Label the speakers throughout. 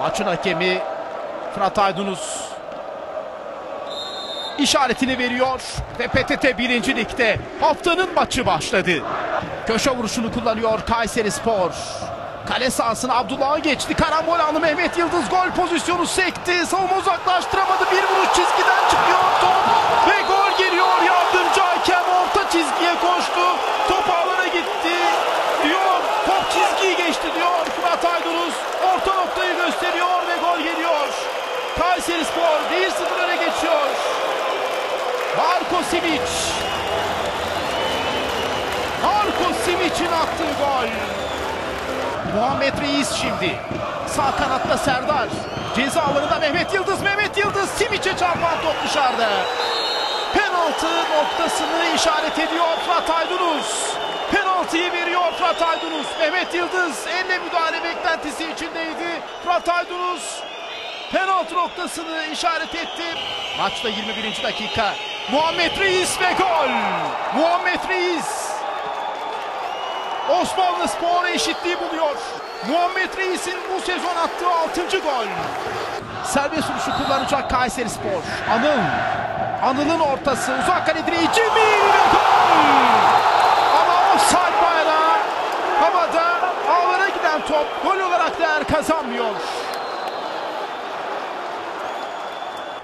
Speaker 1: Maçın hakemi Fırat Aydınus işaretini veriyor ve PTT 1. Lig'de haftanın maçı başladı. Köşe vuruşunu kullanıyor Kayseri Spor. Kale sahasına Abdullah'a geçti. Karambol anı Mehmet Yıldız gol pozisyonu sekti. Savunma uzaklaştıramadı. Bir vuruş çizgiden çıkıyor top ve gol geliyor. Yardımcı hakem orta çizgiye koştu. Top ağlara gitti diyor. Top çizgiyi geçti diyor Fırat Aydınus. Orta noktayı gösteriyor ve gol geliyor. Kayseri Spor 1-0 öne geçiyor. Marko Simic. Marko Simic'in attığı gol. Muhammed Reis şimdi. Sağ kanatta Serdar. Ceza alanında Mehmet Yıldız. Mehmet Yıldız Simic'e çarpan top dışarıda. Penaltı noktasını işaret ediyor Fırat Aydınus. Penaltıyı veriyor Fırat Aydınus. Mehmet Yıldız elle müdahale beklentisi içindeydi. Fırat Aydınus penaltı noktasını işaret etti. Maçta 21. dakika. Muhammed Reis ve gol. Muhammed Reis. Osmanlı Spor eşitliği buluyor. Muhammed Reis'in bu sezon attığı 6. gol. Serbest vuruşu kullanacak Kayseri Spor. Anıl. Anıl'ın ortası. Uzak kale direği Cemil ve gol. Ama offside bayrağı havada ağlara giden top gol olarak değer kazanmıyor.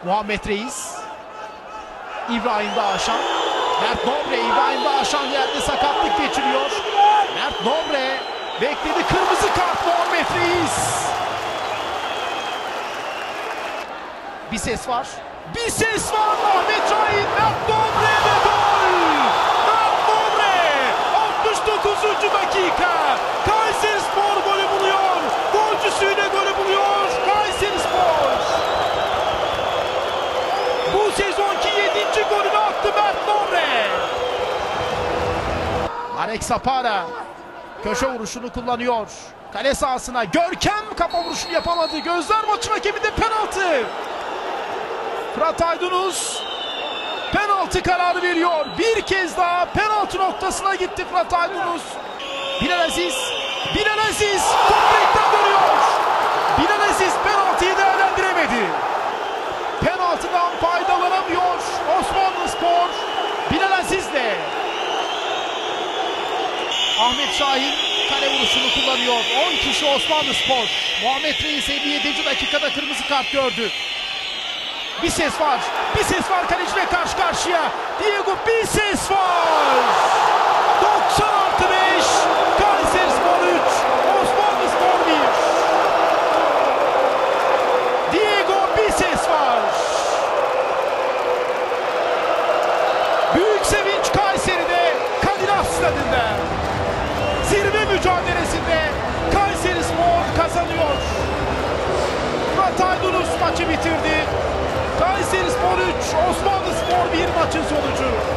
Speaker 1: Muhammed Reis. İbrahim Dağaşan. Mert Nobre, İbrahim Dağaşan yerde sakatlık geçiriyor. Mert Nobre bekledi kırmızı kart Muhammed Reis. Bir ses var. Bir ses var Ahmet Şahin. Mert Nobre ve gol. Mert Nobre 69. dakika. Kayseri Spor golü buluyor. Golcüsüyle golü buluyor. Kayseri Spor. Bu sezonki 7. golünü attı Mert Nobre. Marek Sapara köşe vuruşunu kullanıyor. Kale sahasına Görkem kafa vuruşunu yapamadı. Gözler maçın hakeminde penaltı. Fırat Aydınus penaltı kararı veriyor. Bir kez daha penaltı noktasına gitti Fırat Aydınus. Bilal Aziz, Bilal Aziz direkten dönüyor. Bilal Aziz penaltıyı değerlendiremedi. Penaltıdan faydalanamıyor Osmanlı Spor. Bilal Aziz'le. Ahmet Şahin kale vuruşunu kullanıyor. 10 kişi Osmanlı Spor. Muhammed Reis 57. dakikada kırmızı kart gördü. Bir ses var. Bir ses var kaleciyle karşı karşıya. Diego bir ses var. 90 artı 5. Kayseri Spor 3. Osmanlı Spor 1. Diego bir ses var. Büyük sevinç Kayseri'de Kadiras Stadı'nda. Maçı bitirdi. Kayseri Spor